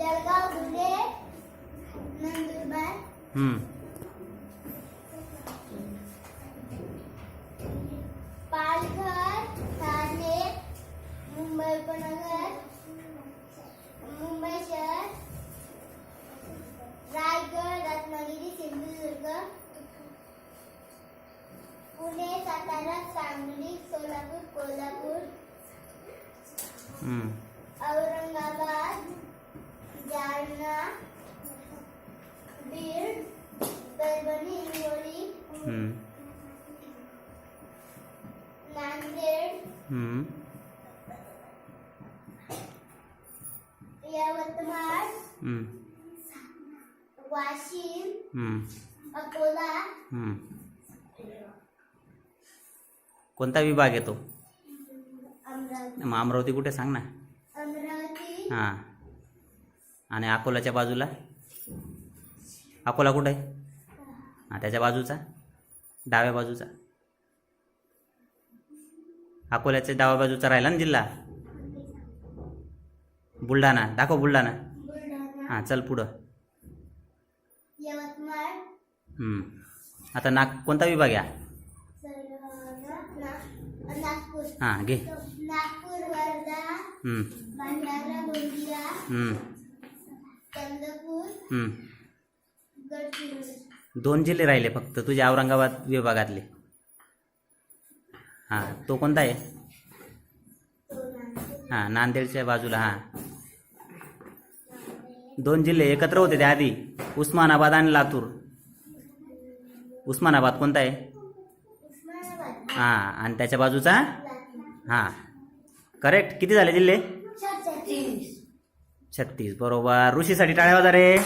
जळगाव धुळे नंदुरबार हम्म. पालघर ठाणे मुंबई उपनगर मुंबई शहर रायगड रत्नागिरी सिंधुदुर्ग पुणे सातारा सांगली सोलापूर कोल्हापूर हम्म. औरंगाबाद जालना बीड परभणी हिंगोली हम्म. नांदेड हम्म. यवतमाळ हम्म. वाशिम हम्म. अकोला हम्म. कोणता विभाग येतो अमरावती मग अमरावती कुठे सांग ना अमरावती हां आणि अकोलाच्या बाजूला? अकोला कुठे? आहे हां त्याच्या बाजूचा? डाव्या बाजूचा? अकोल्याच्या डाव्या बाजूचा राहिला ना जिल्हा? बुलढाणा. दाखव बुलढाणा. हां चल पुढं. आता नाग कोणता विभाग नागपूर. हां घे. दोन जिल्हे राहिले फक्त तुझ्या औरंगाबाद विभागातले. हां तो कोणता आहे? हां नांदेडच्या बाजूला हां. दोन जिल्हे एकत्र होते त्या आधी उस्मानाबाद आणि लातूर. उस्मानाबाद कोणता आहे? हां आणि त्याच्या बाजूचा? हां. करेक्ट किती झाले जिल्हे? छत्तीस बरोबर. ऋषीसाठी टाळ्या वाजा रे.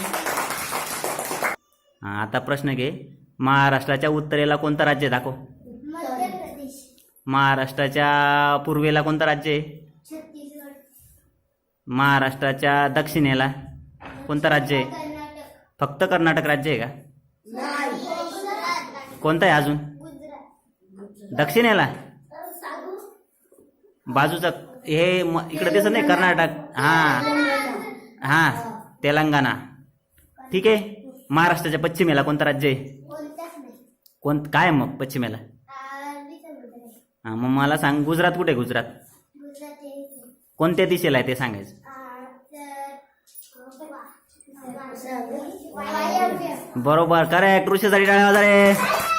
हां आता प्रश्न घे. महाराष्ट्राच्या उत्तरेला कोणतं राज्य दाखव. महाराष्ट्राच्या पूर्वेला कोणतं राज्य आहे? महाराष्ट्राच्या दक्षिणेला कोणतं राज्य आहे? कर्नाटक. फक्त कर्नाटक राज्य आहे का? कोणतं आहे अजून? दक्षिणेला? बाजूचं हे इकडे दिसत नाही कर्नाटक. हां. हां तेलंगणा. ठीक आहे? महाराष्ट्राच्या पश्चिमेला कोणतं राज्य आहे? कोण काय मग पश्चिमेला? हा हां मग मला सांग गुजरात कुठे आहे गुजरात? कोणत्या दिशेला आहे ते सांगायचं? बरोबर करेक्ट ऋषीसाठी टाळ्या वाजा